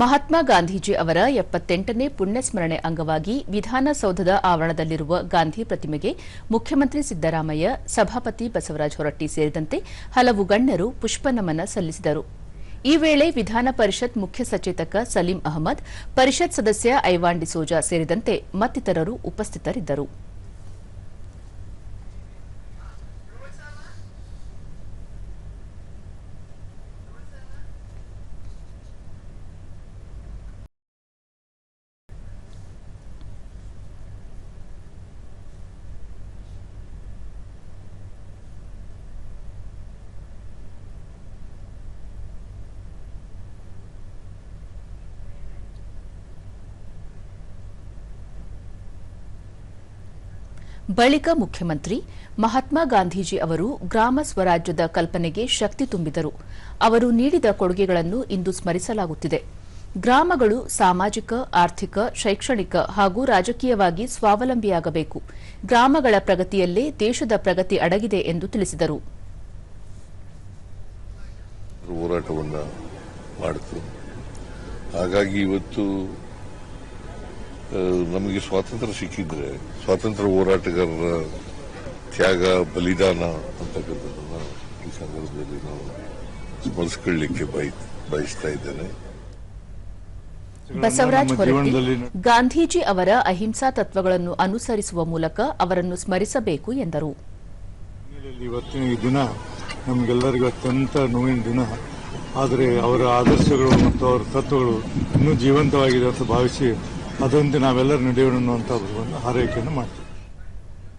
ಮಹಾತ್ಮ ಗಾಂಧೀಜಿ ಅವರ ಎಪ್ಪತ್ತೆಂಟನೇ ಪುಣ್ಯಸ್ಮರಣೆ ಅಂಗವಾಗಿ ವಿಧಾನಸೌಧದ ಆವರಣದಲ್ಲಿರುವ ಗಾಂಧಿ ಪ್ರತಿಮೆಗೆ ಮುಖ್ಯಮಂತ್ರಿ ಸಿದ್ದರಾಮಯ್ಯ, ಸಭಾಪತಿ ಬಸವರಾಜ ಹೊರಟ್ಟಿ ಸೇರಿದಂತೆ ಹಲವು ಗಣ್ಯರು ಪುಷ್ಪನಮನ ಸಲ್ಲಿಸಿದರು. ಈ ವೇಳೆ ವಿಧಾನ ಪರಿಷತ್ ಮುಖ್ಯ ಸಚೇತಕ ಸಲೀಂ ಅಹಮದ್, ಪರಿಷತ್ ಸದಸ್ಯ ಐವಾನ್ ಡಿಸೋಜಾ ಸೇರಿದಂತೆ ಮತ್ತಿತರರು ಉಪಸ್ಥಿತರಿದ್ದರು. ಬಳಿಕ ಮುಖ್ಯಮಂತ್ರಿ ಮಹಾತ್ಮ ಗಾಂಧೀಜಿ ಅವರು ಗ್ರಾಮ ಸ್ವರಾಜ್ಯದ ಕಲ್ಪನೆಗೆ ಶಕ್ತಿ ತುಂಬಿದರು. ಅವರು ನೀಡಿದ ಕೊಡುಗೆಗಳನ್ನು ಇಂದು ಸ್ಮರಿಸಲಾಗುತ್ತಿದೆ. ಗ್ರಾಮಗಳು ಸಾಮಾಜಿಕ, ಆರ್ಥಿಕ, ಶೈಕ್ಷಣಿಕ ಹಾಗೂ ರಾಜಕೀಯವಾಗಿ ಸ್ವಾವಲಂಬಿಯಾಗಬೇಕು. ಗ್ರಾಮಗಳ ಪ್ರಗತಿಯಲ್ಲೇ ದೇಶದ ಪ್ರಗತಿ ಅಡಗಿದೆ ಎಂದು ತಿಳಿಸಿದರು. ಹಾಗಾಗಿ ಇವತ್ತು ನಮಗೆ ಸ್ವಾತಂತ್ರ್ಯ ಸಿಕ್ಕಿದ್ರೆ ಸ್ವಾತಂತ್ರ್ಯ ಹೋರಾಟಗಾರರ ತ್ಯಾಗ ಬಲಿದಾನ ಅಂತಕ್ಕಂಥದ್ದನ್ನ ಈ ಸಂದರ್ಭದಲ್ಲಿ ನಾವು ಸ್ಮರಿಸಿಕೊಳ್ಳಲಿಕ್ಕೆ ಬಯ ಬಯಸ್ತಾ ಇದ್ದೇನೆ. ಬಸವರಾಜ್ ಹೊರಟ್ಟಿ ಗಾಂಧೀಜಿ ಅವರ ಅಹಿಂಸಾ ತತ್ವಗಳನ್ನು ಅನುಸರಿಸುವ ಮೂಲಕ ಅವರನ್ನು ಸ್ಮರಿಸಬೇಕು ಎಂದರು. ಇವತ್ತಿನ ಈ ದಿನ ನಮಗೆಲ್ಲರಿಗೂ ಅತ್ಯಂತ ನೋವಿನ ದಿನ. ಆದರೆ ಅವರ ಆದರ್ಶಗಳು ಮತ್ತು ಅವರ ತತ್ವಗಳು ಇನ್ನೂ ಜೀವಂತವಾಗಿದೆ ಅಂತ ಭಾವಿಸಿ ಅದಂತೆ ನಾವೆಲ್ಲರೂ ನಡೆಯೋಣ ಅನ್ನುವಂಥ ಒಂದು ಹಾರೈಕೆಯನ್ನು ಮಾಡ್ತೀವಿ.